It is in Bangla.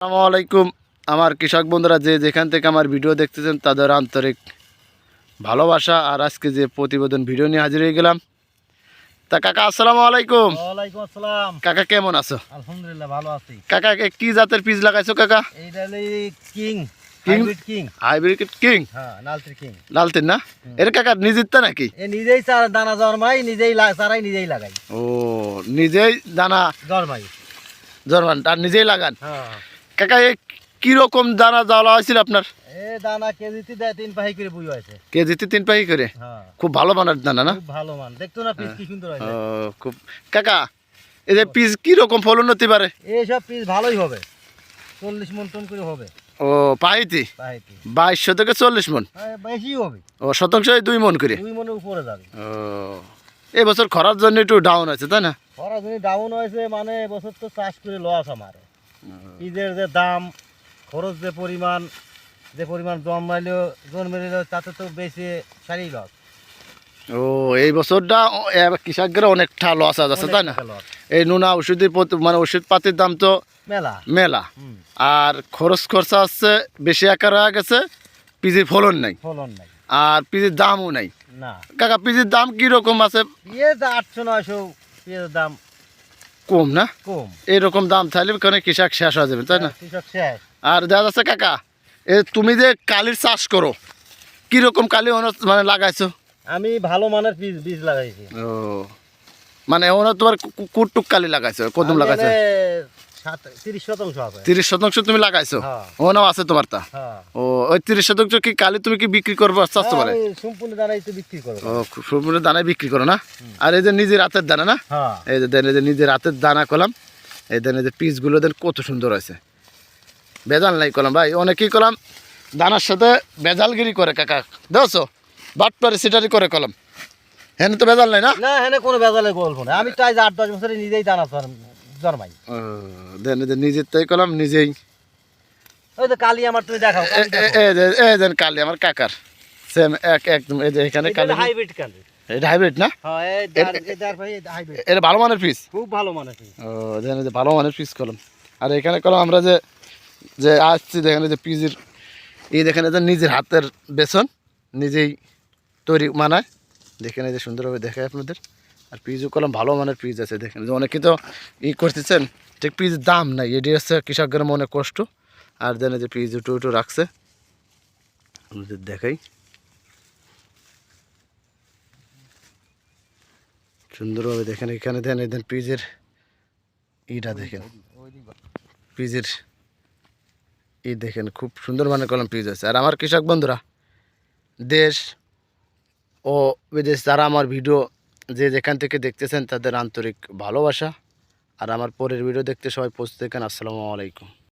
আসসালামু আলাইকুম। আমার কৃষক বন্ধুরা যে যেখান থেকে আমার ভিডিও দেখতেছেন তাদের আন্তরিক ভালোবাসা আর আজকে যে প্রতিবেদন ভিডিও নিয়ে হাজির হয়ে গেলাম। তা কাকা আসসালামু আলাইকুম। ওয়ালাইকুম আসসালাম। কাকা কেমন আছো? আলহামদুলিল্লাহ ভালো আছি। কাকা কি জাতের লাগাইছো কাকা? এইটা king hybrid king. Hybrid king হ্যাঁ কিং। না? এর কাকা নিজের তা নাকি? এ নিজেই দানা জন্মাই নিজেই নিজেই লাগাই। ও নিজেই দানা জন্মাই। জন্মান আর নিজেই লাগান? হ্যাঁ। কাকা কীরকম দানা দেওয়া হয়েছিল আপনার? এ দানা কেজিতে দেয় তিন পাহি করে বুঝ হয়েছে। কেজিতে তিন পাহি করে? হ্যাঁ। খুব ভালো মানের দানা না? ভালো মান। দেখতো না পিস কি সুন্দর হয়েছে। খুব কাকা এই যে পিস ফলন হতে পারে? এইসব পিস ভালোই হবে। চল্লিশ মন টন করে হবে। ও পাইতি থেকে মন? হ্যাঁ, বেশি হবে। ও শতাংশ দুই মন করে? দুই মনের উপরে যাবে। ও এই বছর খরার জন্য একটু ডাউন আছে তাই না? খরা যদি ডাউন হয়েছে মানে এবছর তো চাষ করে লস আমার। বীজের যে দাম খরচ যে পরিমাণ যে পরিমাণ জন্মাইলো জন্মাইলো তাতে তো বেশি সারি লস। ও এই বছরটা কৃষকদের অনেকটা লস আছে তাই না? এই নুনা ওষুধের মানে ওষুধ পাতির দাম তো মেলা। মেলা। আর খরচ খরচা হচ্ছে বেশি আকার হয়ে গেছে পিজির ফলন নাই। ফলন নাই। আর পিজির দামও নাই। না। কাকা পিজির দাম কীরকম আছে? আটশো নয়শো পেঁয়াজের দাম। কম না? কম। এরকম দাম থাকলে ওখানে কৃষক শেষ হয়ে যাবে তাই না? কৃষক শেষ। আর দেখা যাচ্ছে কাকা এ তুমি যে কালির চাষ করো কীরকম কালি অনু- মানে লাগাইছো? আমি ভালো মানের বীজ বীজ লাগাইছি। ও মানে ওনা তোমার কুটুক কালি লাগাইছো কদম লাগাইছো? তিরিশ শতাংশ তুমি লাগাইছো? হ্যাঁ। ওনাও আছে তোমার তা? হ্যাঁ। ও ওই তিরিশ শতাংশ কি কালি তুমি কি বিক্রি করব চাচ্ছ বলে? আমি সম্পূর্ণ দানাই তো বিক্রি করব ও সম্পূর্ণ দানায় বিক্রি করো না? আর এই যে নিজের হাতের দানা না? হ্যাঁ। এই যে দেন এই যে নিজের হাতের দানা কলাম এই দেন এই যে পিসগুলো দেন কত সুন্দর হয়েছে। বেজাল নাই কলাম ভাই অনেকেই কলাম দানার সাথে বেজালগিরি করে কাকা। দেখছ? বাটপারে সিটারি করে কলাম। হ্যাঁ তো বেজাল নাই না? হ্যাঁ কোনো বেজালের গল্প না আমি তাই আট দশ বছরে নিজেই দানা জন্মাই নিজের তাই কলাম নিজেই। ওই তো কালি আমার তুমি দেখাও এ- এ- এই দেন কালি আমার কাকার। সেম এক একদম এই যে এখানে কালি। হাইব্রিড কালি। এটা হাইব্রিড না? হ্যাঁ এটা ভালো মানের পিস খুব ভালো মানে ও দেন যে ভালো মানের পিস কলম। আর এখানে কলম আমরা যে যে আসছি দেখেন যে পিজির এই দেখেন যে নিজের হাতের বেসন নিজেই তৈরি মানায়। দেখেন এই যে সুন্দরভাবে দেখায় আপনাদের। আর পিজও কলম ভালো মানের পিস আছে, দেখেন। যে অনেকে তো ই করতেছেন, ঠিক পিস দাম নাই, এটি হচ্ছে কৃষকদের মনে কষ্ট। আর দেন যে পিজ উটু উটু রাখছে দেখাই। সুন্দরভাবে দেখেন, এখানে দেন, এই পিজের ইটা দেখেন। পিজের ই দেখেন, খুব সুন্দর মানে কলম পিজ আছে। আর আমার কৃষক বন্ধুরা, দেশ ও বিদেশ, যারা আমার ভিডিও যে যেখান থেকে দেখতেছেন তাদের আন্তরিক ভালোবাসা। আর আমার পরের ভিডিও দেখতে সবাই পৌঁছে দেখেন আসসালামু আলাইকুম।